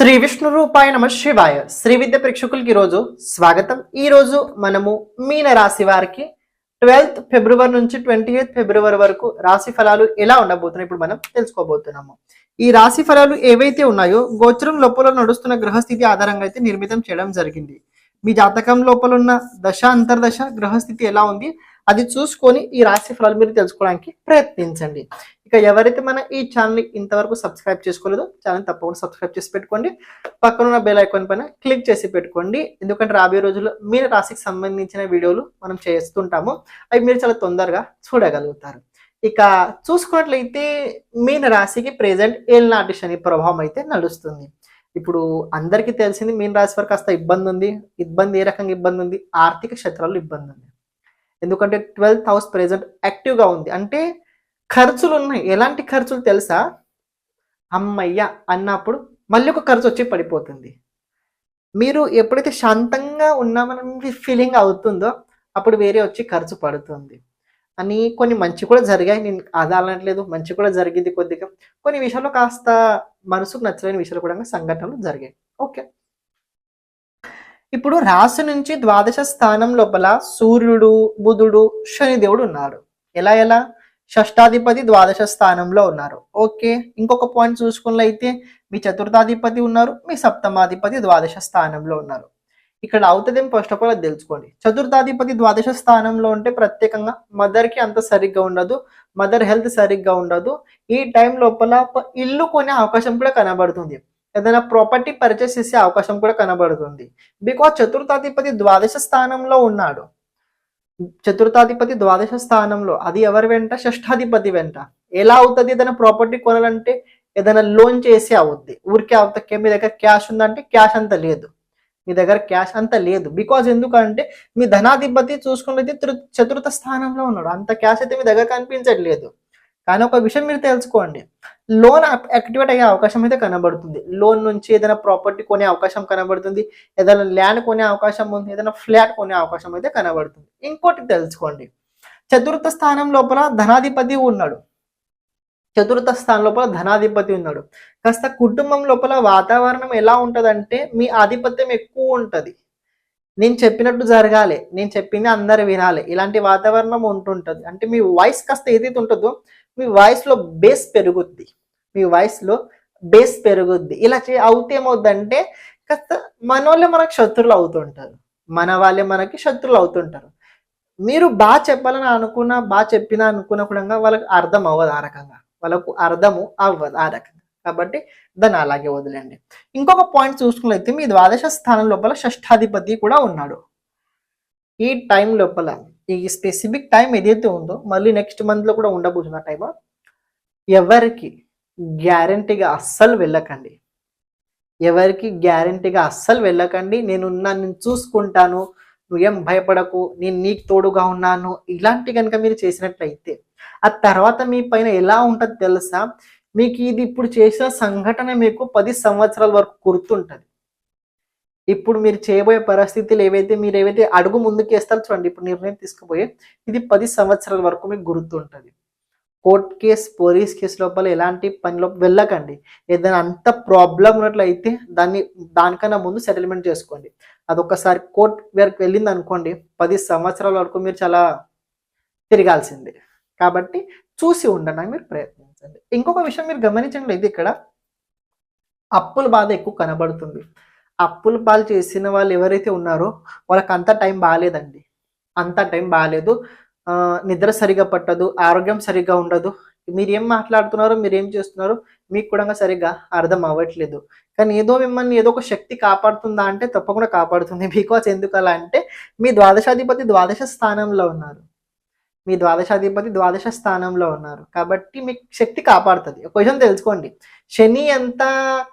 శ్రీ విష్ణు రూపాయ నమ శివాయ. శ్రీ విద్య ప్రేక్షకులకి ఈరోజు స్వాగతం. ఈ రోజు మనము మీన రాశి వారికి ట్వెల్త్ ఫిబ్రవరి నుంచి ట్వంటీ ఎయిత్ ఫిబ్రవరి వరకు రాశి ఫలాలు ఎలా ఉండబోతున్నాయి ఇప్పుడు మనం తెలుసుకోబోతున్నాము. ఈ రాశి ఫలాలు ఏవైతే ఉన్నాయో గోచరం లోపల నడుస్తున్న గ్రహస్థితి ఆధారంగా అయితే నిర్మితం చేయడం జరిగింది. మీ జాతకం లోపల ఉన్న దశ అంతర్దశ గ్రహస్థితి ఎలా ఉంది? అది చూసుకొని ఈ రాశి ఫలాలు మీరు తెలుసుకోవడానికి ప్రయత్నించండి. ఇక ఎవరైతే మన ఈ ఛానల్ని ఇంతవరకు సబ్స్క్రైబ్ చేసుకోలేదో ఛానల్ తప్పకుండా సబ్స్క్రైబ్ చేసి పెట్టుకోండి. పక్కన ఉన్న బెల్ ఐకాన్ పైన క్లిక్ చేసి పెట్టుకోండి. ఎందుకంటే రాబోయే రోజుల్లో మీ రాశికి సంబంధించిన వీడియోలు మనం చేస్తుంటాము. అవి మీరు చాలా తొందరగా చూడగలుగుతారు. ఇక చూసుకున్నట్లయితే మీన రాశికి ప్రెజెంట్ ఏళ్ళనాటి శని ప్రభావం అయితే నడుస్తుంది. ఇప్పుడు అందరికీ తెలిసింది మీన రాశి వారు కాస్త ఇబ్బంది ఉంది ఇబ్బంది ఏ రకంగా ఇబ్బంది ఉంది ఆర్థిక క్షేత్రాల్లో ఇబ్బంది ఉంది ఎందుకంటే ట్వెల్త్ హౌస్ ప్రెజెంట్ యాక్టివ్గా ఉంది. అంటే ఖర్చులు ఉన్నాయి ఎలాంటి ఖర్చులు తెలుసా? అమ్మయ్య! అన్నప్పుడు మళ్ళీ ఒక ఖర్చు వచ్చి పడిపోతుంది. మీరు ఎప్పుడైతే శాంతంగా ఉన్నామని ఫీలింగ్ అవుతుందో అప్పుడు వేరే వచ్చి ఖర్చు పడుతుంది. అని కొన్ని మంచి కూడా జరిగాయి. నేను అది అనట్లేదు. మంచి కూడా జరిగింది కొద్దిగా. కొన్ని విషయాల్లో కాస్త మనసుకు నచ్చలేని విషయాలు కూడా సంఘటనలు జరిగాయి. ఓకే. ఇప్పుడు రాశి నుంచి ద్వాదశ స్థానం లోపల సూర్యుడు బుధుడు శనిదేవుడు ఉన్నారు. ఎలా ఎలా? షష్టాధిపతి ద్వాదశ స్థానంలో ఉన్నారు. ఓకే ఇంకొక పాయింట్ చూసుకున్నట్లయితే మీ చతుర్థాధిపతి ఉన్నారు మీ సప్తమాధిపతి ద్వాదశ స్థానంలో ఉన్నారు. ఇక్కడ అవుతుంది ఫస్ట్ ఆఫ్ ఆల్ అది తెలుసుకోండి. చతుర్థాధిపతి ద్వాదశ స్థానంలో ఉంటే ప్రత్యేకంగా మదర్కి అంత సరిగ్గా ఉండదు మదర్ హెల్త్ సరిగ్గా ఉండదు. ఈ టైం లోపల ఇల్లు కొనే అవకాశం కూడా కనబడుతుంది. ఏదైనా ప్రాపర్టీ పర్చేస్ చేసే అవకాశం కూడా కనబడుతుంది. బికాజ్ చతుర్థాధిపతి ద్వాదశ స్థానంలో ఉన్నాడు. చతుర్థాధిపతి ద్వాదశ స్థానంలో అది ఎవరి వెంట? షష్ఠాధిపతి వెంట. ఎలా అవుతుంది? ఏదైనా ప్రాపర్టీ కొనాలంటే ఏదైనా లోన్ చేసి అవుద్ది. ఊరికే అవుతా మీ దగ్గర క్యాష్ ఉందంటే క్యాష్ అంత లేదు. మీ దగ్గర క్యాష్ అంత లేదు. బికాజ్ ఎందుకంటే మీ ధనాధిపతి చూసుకున్నది చతుర్థ స్థానంలో ఉన్నాడు. అంత క్యాష్ అయితే మీ దగ్గర కనిపించట్లేదు. కానీ ఒక విషయం మీరు తెలుసుకోండి. లోన్ యాక్టివేట్ అయ్యే అవకాశం అయితే కనబడుతుంది. లోన్ నుంచి ఏదైనా ప్రాపర్టీ కొనే అవకాశం కనబడుతుంది. ఏదైనా ల్యాండ్ కొనే అవకాశం ఉంది. ఏదైనా ఫ్లాట్ కొనే అవకాశం అయితే కనబడుతుంది. ఇంకోటి తెలుసుకోండి. చతుర్థ స్థానం లోపల ధనాధిపతి ఉన్నాడు. చతుర్థ స్థానం లోపల ధనాధిపతి ఉన్నాడు. కాస్త కుటుంబం లోపల వాతావరణం ఎలా ఉంటుందంటే మీ ఆధిపత్యం ఎక్కువ ఉంటుంది. నేను చెప్పినట్టు జరగాలి. నేను చెప్పింది అందరు వినాలి. ఇలాంటి వాతావరణం ఉంటుంటుంది. అంటే మీ వాయిస్ కాస్త ఏదైతే ఉంటుందో మీ వాయిస్లో బేస్ పెరుగుద్ది. మీ వాయిస్లో బేస్ పెరుగుద్ది. ఇలా చే అవుతే ఏమవుద్దంటే కాస్త మన వాళ్ళే మనకు శత్రులు అవుతుంటారు. మన వాళ్ళే మనకి శత్రులు అవుతుంటారు. మీరు బాగా చెప్పాలని అనుకున్నా బాగా చెప్పినా అనుకున్న కూడా వాళ్ళకి అర్థం అవ్వదు ఆ రకంగా. వాళ్ళకు అర్థము అవ్వదు ఆ రకంగా. కాబట్టి దాన్ని అలాగే వదిలేండి ఇంకొక పాయింట్ చూసుకున్నట్లయితే మీ ద్వాదశ స్థానం లోపల షష్ఠాధిపతి కూడా ఉన్నాడు. ఈ టైం లోపల ఈ స్పెసిఫిక్ టైం ఏదైతే ఉందో మళ్ళీ నెక్స్ట్ మంత్లో కూడా ఉండబోతున్న టైం ఎవరికి గ్యారంటీగా అస్సలు వెళ్ళకండి. ఎవరికి గ్యారంటీగా అస్సలు వెళ్ళకండి. నేను నేను చూసుకుంటాను నువ్వేం భయపడకు నేను నీకు తోడుగా ఉన్నాను. ఇలాంటి కనుక మీరు చేసినట్లయితే ఆ తర్వాత మీ పైన ఎలా ఉంటుంది తెలుసా? మీకు ఇది ఇప్పుడు చేసిన సంఘటన మీకు పది సంవత్సరాల వరకు గుర్తుంటుంది. ఇప్పుడు మీరు చేయబోయే పరిస్థితులు ఏవైతే మీరు ఏవైతే అడుగు ముందుకు వేస్తారో చూడండి ఇప్పుడు నిర్ణయం తీసుకుపోయే ఇది పది సంవత్సరాల వరకు మీకు గుర్తుంటుంది. కోర్ట్ కేస్ పోలీస్ కేసు లోపల ఎలాంటి పనిలో వెళ్ళకండి. ఏదైనా అంత ప్రాబ్లం ఉన్నట్లయితే దాన్ని దానికన్నా ముందు సెటిల్మెంట్ చేసుకోండి. అదొకసారి కోర్ట్ వరకు వెళ్ళింది అనుకోండి పది సంవత్సరాల వరకు మీరు చాలా తిరగాల్సిందే. కాబట్టి చూసి ఉండడానికి మీరు ప్రయత్నించండి. ఇంకొక విషయం మీరు గమనించండి ఇక్కడ అప్పుల బాధ ఎక్కువ కనబడుతుంది. అప్పుల పాలు చేసిన వాళ్ళు ఎవరైతే ఉన్నారో వాళ్ళకి అంత టైం బాగాలేదండి అంత టైం బాగాలేదు నిద్ర సరిగా పట్టదు ఆరోగ్యం సరిగా ఉండదు. మీరు ఏం మాట్లాడుతున్నారో మీరు ఏం చేస్తున్నారో మీకు కూడా సరిగ్గా అర్థం అవ్వట్లేదు. కానీ ఏదో మిమ్మల్ని ఏదో ఒక శక్తి కాపాడుతుందా అంటే తప్పకుండా కాపాడుతుంది. బికాస్ ఎందుకు అలా అంటే మీ ద్వాదశాధిపతి ద్వాదశ స్థానంలో ఉన్నారు. మీ ద్వాదశాధిపతి ద్వాదశ స్థానంలో ఉన్నారు. కాబట్టి మీకు శక్తి కాపాడుతుంది. ఒక విషయం తెలుసుకోండి. శని ఎంత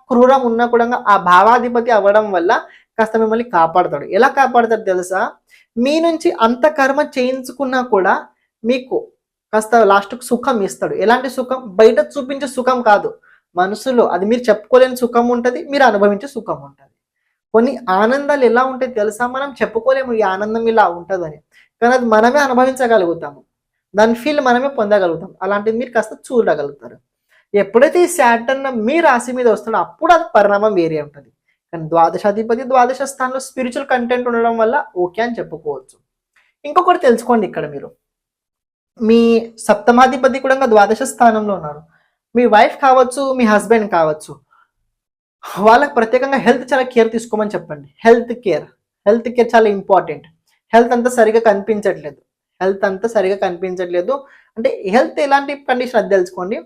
క్రూరం ఉన్నా కూడా ఆ భావాధిపతి అవ్వడం వల్ల కాస్త మిమ్మల్ని కాపాడుతాడు. ఎలా కాపాడతాడు తెలుసా? మీ నుంచి అంత కర్మ చేయించుకున్నా కూడా మీకు కాస్త లాస్ట్కు సుఖం ఇస్తాడు. ఎలాంటి సుఖం? బయట చూపించే సుఖం కాదు. మనసులో అది మీరు చెప్పుకోలేని సుఖం ఉంటుంది మీరు అనుభవించే సుఖం ఉంటుంది. కొన్ని ఆనందాలు ఎలా ఉంటాయి తెలుసా? మనం చెప్పుకోలేము ఈ ఆనందం ఇలా ఉంటుందని. కానీ అది మనమే అనుభవించగలుగుతాము. దాని ఫీల్ మనమే పొందగలుగుతాం. అలాంటిది మీరు కాస్త చూడగలుగుతారు. ఎప్పుడైతే ఈ శాటర్న్ మీ రాశి మీద వస్తుందో అప్పుడు అది పరిణామం వేరే ఉంటుంది. కానీ ద్వాదశాధిపతి ద్వాదశ స్థానంలో స్పిరిచువల్ కంటెంట్ ఉండడం వల్ల ఓకే అని చెప్పుకోవచ్చు. ఇంకొకటి తెలుసుకోండి ఇక్కడ మీరు. మీ సప్తమాధిపతి కూడా ద్వాదశ స్థానంలో ఉన్నారు. మీ వైఫ్ కావచ్చు మీ హస్బెండ్ కావచ్చు వాళ్ళకి ప్రత్యేకంగా హెల్త్ చాలా కేర్ తీసుకోమని చెప్పండి. హెల్త్ కేర్ హెల్త్ కేర్ చాలా ఇంపార్టెంట్ హెల్త్ అంతా సరిగా కనిపించట్లేదు. హెల్త్ అంతా సరిగా కనిపించట్లేదు. అంటే హెల్త్ ఎలాంటి కండిషన్ అది తెలుసుకోండి.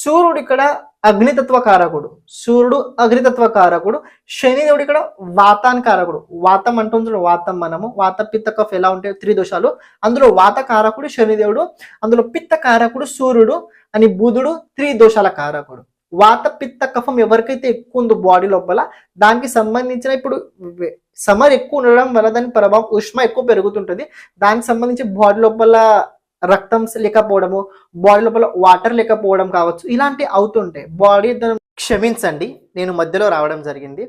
సూర్యుడు ఇక్కడ అగ్నితత్వ కారకుడు సూర్యుడు అగ్నితత్వ కారకుడు శనిదేవుడు ఇక్కడ వాతాన్ కారకుడు వాతం అంటుంది వాతం మనము. వాత పిత్త కఫ్ ఎలా ఉంటాయి త్రిదోషాలు అందులో వాత కారకుడు శనిదేవుడు అందులో పిత్త కారకుడు సూర్యుడు అని బుధుడు త్రిదోషాల కారకుడు. వాత పిత్త కఫం ఎవరికైతే ఎక్కువ ఉందో బాడీ లోపల దానికి సంబంధించిన ఇప్పుడు సమర్ ఎక్కువ ఉండడం వల్ల దాని ప్రభావం ఉష్మ ఎక్కువ పెరుగుతుంటుంది. దానికి సంబంధించి బాడీ లోపల రక్తం లేకపోవడము బాడీ లోపల వాటర్ లేకపోవడం కావచ్చు ఇలాంటి అవుతుంటాయి బాడీ క్షమించండి నేను మధ్యలో రావడం జరిగింది.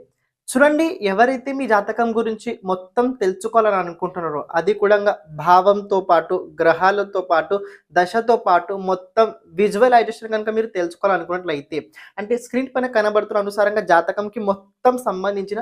చూడండి ఎవరైతే మీ జాతకం గురించి మొత్తం తెలుసుకోవాలని అనుకుంటున్నారో అది కూడా భావంతో పాటు గ్రహాలతో పాటు దశతో పాటు మొత్తం విజువలైజేషన్ కనుక మీరు తెలుసుకోవాలనుకున్నట్లయితే అంటే స్క్రీన్ పైన కనబడుతున్న అనుసారంగా జాతకంకి మొత్తం సంబంధించిన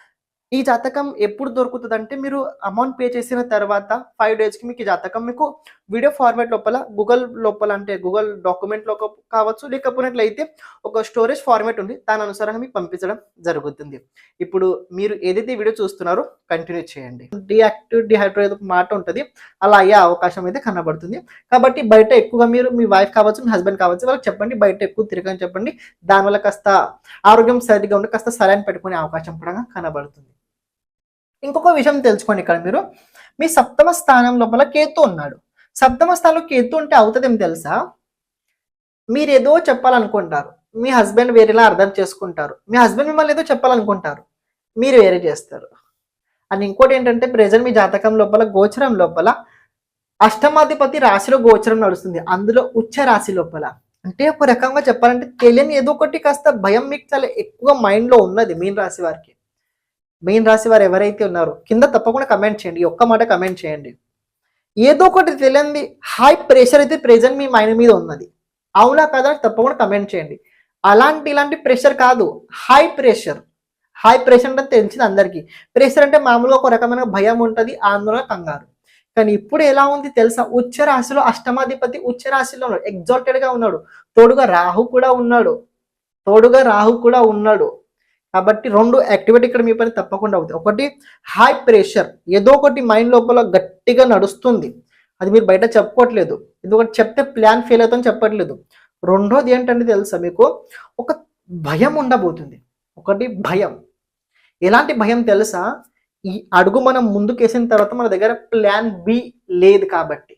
ఈ జాతకం ఎప్పుడు దొరుకుతుంది అంటే మీరు అమౌంట్ పే చేసిన తర్వాత ఫైవ్ డేస్కి మీకు ఈ జాతకం మీకు వీడియో ఫార్మాట్ లోపల గూగుల్ లోపల అంటే గూగుల్ డాక్యుమెంట్లో కావచ్చు లేకపోయినట్లయితే ఒక స్టోరేజ్ ఫార్మాట్ ఉంది. దాని అనుసారంగా మీకు పంపించడం జరుగుతుంది. ఇప్పుడు మీరు ఏదైతే వీడియో చూస్తున్నారో కంటిన్యూ చేయండి. డియాక్టివ్ డిహైడ్రేట్ మాట ఉంటుంది. అలా అయ్యే అవకాశం అయితే కనబడుతుంది. కాబట్టి బయట ఎక్కువగా మీరు మీ వైఫ్ కావచ్చు మీ హస్బెండ్ కావచ్చు వాళ్ళకి చెప్పండి. బయట ఎక్కువ తిరగని చెప్పండి. దానివల్ల కాస్త ఆరోగ్యం సరిగ్గా ఉండి కాస్త సరైన పెట్టుకునే అవకాశం కూడా కనబడుతుంది. ఇంకొక విషయం తెలుసుకోండి ఇక్కడ మీరు. మీ సప్తమ స్థానం లోపల కేతు ఉన్నాడు. సప్తమ స్థానంలో కేతు ఉంటే అవుతుందేమో తెలుసా? మీరు ఏదో చెప్పాలనుకుంటారు. మీ హస్బెండ్ వేరేలా అర్థం చేసుకుంటారు. మీ హస్బెండ్ మిమ్మల్ని ఏదో చెప్పాలనుకుంటారు. మీరు వేరే చేస్తారు. అండ్ ఇంకోటి ఏంటంటే ప్రజెంట్ మీ జాతకం లోపల గోచరం లోపల అష్టమాధిపతి రాశిలో గోచరం నడుస్తుంది. అందులో ఉచ్చ రాశి లోపల. అంటే ఒక రకంగా చెప్పాలంటే తెలియని ఏదో ఒకటి కాస్త భయం మీకు చాలా ఎక్కువ మైండ్లో ఉన్నది మీన్ రాశి వారికి. మెయిన్ రాశి వారు ఎవరైతే ఉన్నారో కింద తప్పకుండా కమెంట్ చేయండి. ఒక్క మాట కమెంట్ చేయండి. ఏదో ఒకటి తెలియంది హై ప్రెషర్ అయితే ప్రెజెంట్ మీ మైండ్ మీద ఉన్నది. అవునా కదా? తప్పకుండా కమెంట్ చేయండి. అలాంటి ఇలాంటి ప్రెషర్ కాదు. హై ప్రెషర్ హై ప్రెషర్ అంటే తెలిసింది అందరికీ. ప్రెషర్ అంటే మామూలుగా ఒక రకమైన భయం ఉంటుంది ఆందోళన కంగారు. కానీ ఇప్పుడు ఎలా ఉంది తెలుసా? ఉచ్చ రాశిలో అష్టమాధిపతి ఉచ్చ రాశిలో ఉన్నాడు. ఎగ్జాల్టెడ్గా ఉన్నాడు. తోడుగా రాహు కూడా ఉన్నాడు. తోడుగా రాహు కూడా ఉన్నాడు. కాబట్టి రెండు యాక్టివిటీ ఇక్కడ మీ పని తప్పకుండా అవుతుంది ఒకటి హై ప్రెషర్ ఏదో ఒకటి మైండ్ లోపల గట్టిగా నడుస్తుంది. అది మీరు బయట చెప్పుకోవట్లేదు ఎందుకంటే చెప్తే ప్లాన్ ఫెయిల్ అవుతుందని చెప్పట్లేదు. రెండోది ఏంటంటే తెలుసా మీకు? ఒక భయం ఉండబోతుంది. ఒకటి భయం. ఎలాంటి భయం తెలుసా? ఈ అడుగు మనం ముందుకేసిన తర్వాత మన దగ్గర ప్లాన్ బి లేదు కాబట్టి.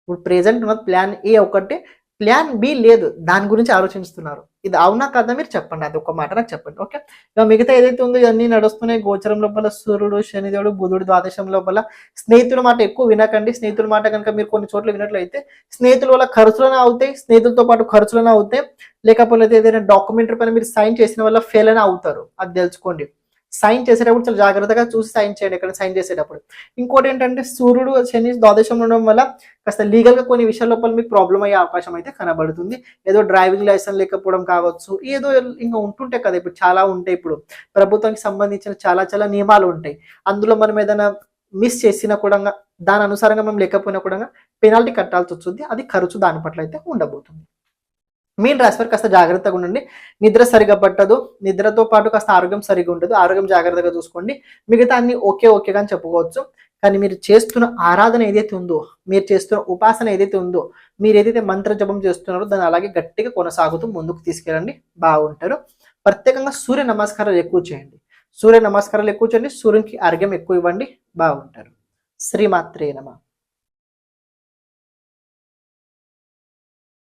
ఇప్పుడు ప్రెసెంట్ ఉన్న ప్లాన్ ఏ ఒకటి ప్లాన్ బి లేదు. దాని గురించి ఆలోచిస్తున్నారు. ఇది అవునా కదా మీరు చెప్పండి. అది ఒక మాట నాకు చెప్పండి. ఓకే? ఇక మిగతా ఏదైతే ఉందో ఇవన్నీ నడుస్తున్నాయి. గోచరం లోపల సూర్యుడు శనిదేవుడు బుధుడు ద్వాదశం లోపల స్నేహితుల మాట ఎక్కువ వినకండి. స్నేహితుల మాట కనుక మీరు కొన్ని చోట్ల వినట్లయితే స్నేహితుల వల్ల ఖర్చులనే అవుతాయి. స్నేహితులతో పాటు ఖర్చులనే అవుతాయి. లేకపోతే ఏదైనా డాక్యుమెంటరీ పైన మీరు సైన్ చేసిన వల్ల ఫెయిల్ అయినా అవుతారు. అది తెలుసుకోండి. సైన్ చేసేటప్పుడు చాలా జాగ్రత్తగా చూసి సైన్ చేయండి ఎక్కడ సైన్ చేసేటప్పుడు. ఇంకోటి ఏంటంటే సూర్యుడు శని ద్వాదశంలో ఉండడం వల్ల కాస్త లీగల్గా కొన్ని విషయాల లోపల మీకు ప్రాబ్లం అయ్యే అవకాశం అయితే కనబడుతుంది. ఏదో డ్రైవింగ్ లైసెన్స్ లేకపోవడం కావచ్చు ఏదో ఇంకా ఉంటుంటాయి కదా ఇప్పుడు చాలా ఉంటాయి ఇప్పుడు. ప్రభుత్వానికి సంబంధించిన చాలా చాలా నియమాలు ఉంటాయి. అందులో మనం ఏదైనా మిస్ చేసినా కూడా దాని అనుసారంగా మనం లేకపోయినా కూడా పెనాల్టీ కట్టాల్సి వస్తుంది. అది ఖర్చు దాని పట్ల అయితే ఉండబోతుంది. మీన్ రాశి వారు కాస్త జాగ్రత్తగా ఉండండి. నిద్ర సరిగా పట్టదు. నిద్రతో పాటు కాస్త ఆరోగ్యం సరిగా ఉండదు. ఆరోగ్యం జాగ్రత్తగా చూసుకోండి. మిగతా అన్ని ఓకే ఓకేగా అని చెప్పుకోవచ్చు. కానీ మీరు చేస్తున్న ఆరాధన ఏదైతే ఉందో మీరు చేస్తున్న ఉపాసన ఏదైతే ఉందో మీరు ఏదైతే మంత్ర జపం చేస్తున్నారో దాన్ని అలాగే గట్టిగా కొనసాగుతూ ముందుకు తీసుకెళ్ళండి. బాగుంటారు. ప్రత్యేకంగా సూర్య నమస్కారాలు ఎక్కువ చేయండి. సూర్య నమస్కారాలు ఎక్కువ చేయండి. సూర్యునికి అర్ఘ్యం ఎక్కువ ఇవ్వండి. బాగుంటారు. శ్రీమాత్రే నమ.